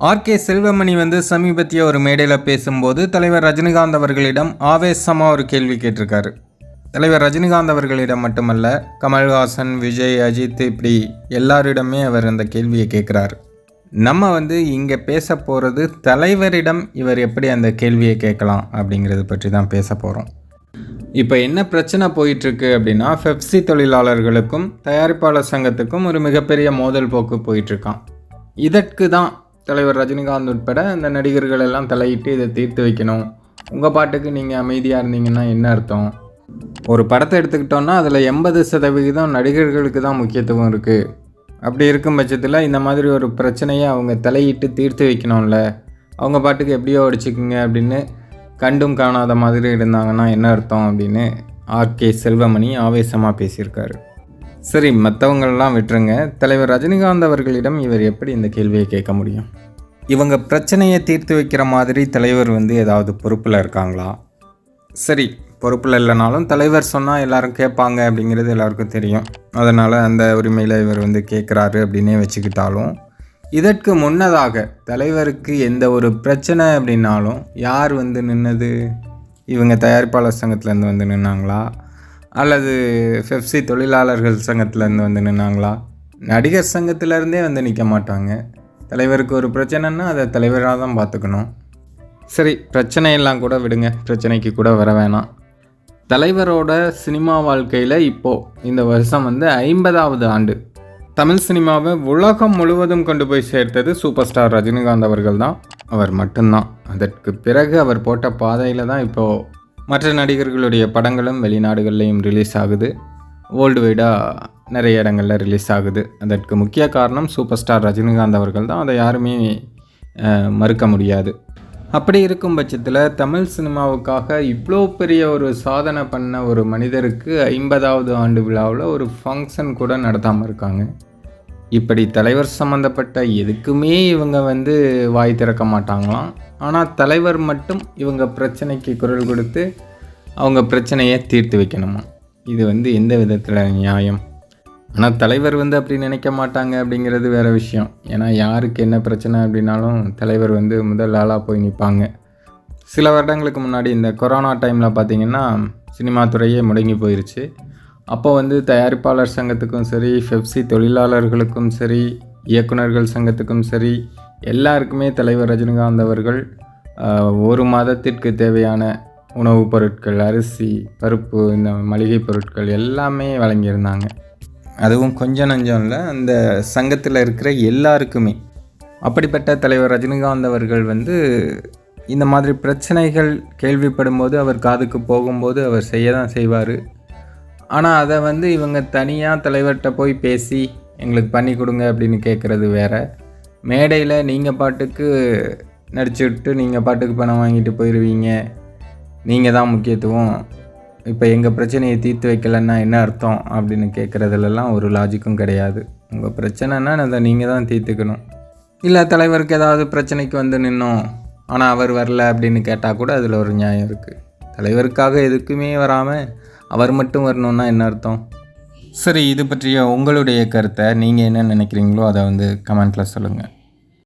RK Selvamani வந்து சமீபத்திய ஒரு மேடையில் பேசும்போது தலைவர் ரஜினிகாந்த் அவர்களிடம் ஆவேசமாக ஒரு கேள்வி கேட்டிருக்காரு. தலைவர் ரஜினிகாந்த் அவர்களிடம் மட்டுமல்ல கமல்ஹாசன் விஜய் அஜித் இப்படி எல்லாரிடமே அவர் அந்த கேள்வியை கேட்குறாரு. நம்ம வந்து இங்கே பேச போகிறது தலைவரிடம் இவர் எப்படி அந்த கேள்வியை கேட்கலாம் அப்படிங்கிறது பற்றி தான் பேச போகிறோம் இப்போ என்ன பிரச்சனை போயிட்டுருக்கு அப்படின்னா பெப்சி தொழிலாளர்களுக்கும் தயாரிப்பாளர் சங்கத்துக்கும் ஒரு மிகப்பெரிய மோதல் போக்கு போயிட்டுருக்கான் இதற்கு தான் தலைவர் ரஜினிகாந்த் உட்பட அந்த நடிகர்கள் எல்லாம் தலையிட்டு இதை தீர்த்து வைக்கணும். உங்கள் பாட்டுக்கு நீங்கள் அமைதியாக இருந்தீங்கன்னா என்ன அர்த்தம்? ஒரு படத்தை எடுத்துக்கிட்டோன்னா அதில் எண்பது சதவிகிதம் நடிகர்களுக்கு தான் முக்கியத்துவம் இருக்குது அப்படி இருக்கும் பட்சத்தில் இந்த மாதிரி ஒரு பிரச்சனையை அவங்க தலையிட்டு தீர்த்து வைக்கணும்ல. அவங்க பாட்டுக்கு எப்படியோ அடிச்சுக்குங்க அப்படின்னு கண்டும் காணாத மாதிரி இருந்தாங்கன்னா என்ன அர்த்தம் அப்படின்னு ஆர்கே செல்வமணி ஆவேசமாக பேசியிருக்காரு. சரி மற்றவங்களெல்லாம் விட்டுருங்க. தலைவர் ரஜினிகாந்த் அவர்களிடம் இவர் எப்படி இந்த கேள்வியை கேட்க முடியும்? இவங்க பிரச்சனையை தீர்த்து வைக்கிற மாதிரி தலைவர் வந்து ஏதாவது பொறுப்பில் இருக்காங்களா? சரி பொறுப்பில் இல்லைனாலும் தலைவர் சொன்னால் எல்லாரும் கேட்பாங்க அப்படிங்கிறது எல்லாருக்கும் தெரியும். அதனால் அந்த உரிமையில் இவர் வந்து கேட்குறாரு அப்படின்னே வச்சுக்கிட்டாலும் இதற்கு முன்னதாக தலைவருக்கு எந்த ஒரு பிரச்சனை அப்படின்னாலும் யார் வந்து நின்னது? இவங்க தயாரிப்பாளர் சங்கத்துலேருந்து வந்து நின்னாங்களா? அல்லது ஃபெப்சி தொழிலாளர்கள் சங்கத்திலேருந்து வந்து நின்னாங்களா? நடிகர் சங்கத்திலேருந்தே வந்து நிற்க மாட்டாங்க. தலைவருக்கு ஒரு பிரச்சனைன்னா அதை தலைவராக தான் பார்த்துக்கணும். சரி பிரச்சனையெல்லாம் கூட விடுங்க. பிரச்சனைக்கு கூட வர வேணாம். தலைவரோட சினிமா வாழ்க்கையில் இப்போது இந்த வருஷம் வந்து ஐம்பதாவது ஆண்டு. தமிழ் சினிமாவை உலகம் முழுவதும் கொண்டு போய் சேர்த்தது சூப்பர் ஸ்டார் ரஜினிகாந்த் அவர்கள் தான். அவர் மட்டும்தான். அதற்கு பிறகு அவர் போட்ட பாதையில் தான் இப்போது மற்ற நடிகர்களுடைய படங்களும் வெளிநாடுகள்லேயும் ரிலீஸ் ஆகுது. வேர்ல்டு வைடாக நிறைய இடங்களில் ரிலீஸ் ஆகுது. அதற்கு முக்கிய காரணம் சூப்பர் ஸ்டார் ரஜினிகாந்த் அவர்கள் தான். அதை யாருமே மறுக்க முடியாது. அப்படி இருக்கும் பட்சத்தில் தமிழ் சினிமாவுக்காக இவ்வளோ பெரிய ஒரு சாதனை பண்ண ஒரு மனிதருக்கு ஐம்பதாவது ஆண்டு விழாவில் ஒரு ஃபங்க்ஷன் கூட நடத்தாமல் இருக்காங்க. இப்படி தலைவர் சம்மந்தப்பட்ட எதுக்குமே இவங்க வந்து வாய் திறக்க மாட்டாங்களாம். ஆனால் தலைவர் மட்டும் இவங்க பிரச்சனைக்கு குரல் கொடுத்து அவங்க பிரச்சனையை தீர்த்து வைக்கணுமா? இது வந்து எந்த விதத்தில் நியாயம்? ஆனால் தலைவர் வந்து அப்படி நினைக்க மாட்டாங்க அப்படிங்கிறது வேறு விஷயம். ஏன்னா யாருக்கு என்ன பிரச்சனை அப்படின்னாலும் தலைவர் வந்து முதல் ஆளாக போய் நிற்பாங்க சில வருடங்களுக்கு முன்னாடி இந்த கொரோனா டைமில் பார்த்திங்கன்னா சினிமா துறையே முடங்கி போயிருச்சு. அப்போ வந்து தயாரிப்பாளர் சங்கத்துக்கும் சரி ஃபெப்சி தொழிலாளர்களுக்கும் சரி இயக்குனர்கள் சங்கத்துக்கும் சரி எல்லாருக்குமே தலைவர் ரஜினிகாந்த் அவர்கள் ஒரு மாதத்திற்கு தேவையான உணவுப் பொருட்கள் அரிசி பருப்பு இந்த மளிகை பொருட்கள் எல்லாமே வழங்கியிருந்தாங்க. அதுவும் கொஞ்சம் நஞ்சம் இல்லை அந்த சங்கத்தில் இருக்கிற எல்லாருக்குமே. அப்படிப்பட்ட தலைவர் ரஜினிகாந்த் அவர்கள் வந்து இந்த மாதிரி பிரச்சனைகள் கேள்விப்படும்போது அவர் காதுக்கு போகும்போது அவர் செய்ய தான் செய்வார். ஆனால் அதை வந்து இவங்க தனியாக தலைவர்கிட்ட போய் பேசி எங்களுக்கு பண்ணி கொடுங்க அப்படின்னு கேட்குறது வேறு. மேடையில் நீங்கள் பாட்டுக்கு நடிச்சுட்டு நீங்கள் பாட்டுக்கு பணம் வாங்கிட்டு போயிடுவீங்க நீங்கள் தான் முக்கியத்துவம். இப்போ எங்கள் பிரச்சனையை தீர்த்து வைக்கலன்னா என்ன அர்த்தம்? அப்படின்னு கேட்குறதுலலாம் ஒரு லாஜிக்கும் கிடையாது. உங்கள் பிரச்சனைனா அதை நீங்கள் தான் தீர்த்துக்கணும். இல்லை தலைவருக்கு ஏதாவது பிரச்சனைக்கு வந்து நின்னோம். ஆனால் அவர் வரல அப்படின்னு கேட்டால் கூட அதில் ஒரு நியாயம் இருக்குது தலைவருக்காக எதுக்குமே வராமல் அவர் மட்டும் வரணுன்னா என்ன அர்த்தம்? சரி இது பற்றிய உங்களுடைய கருத்தை நீங்கள் என்ன நினைக்கிறீங்களோ அதை வந்து கமெண்ட்டில் சொல்லுங்கள்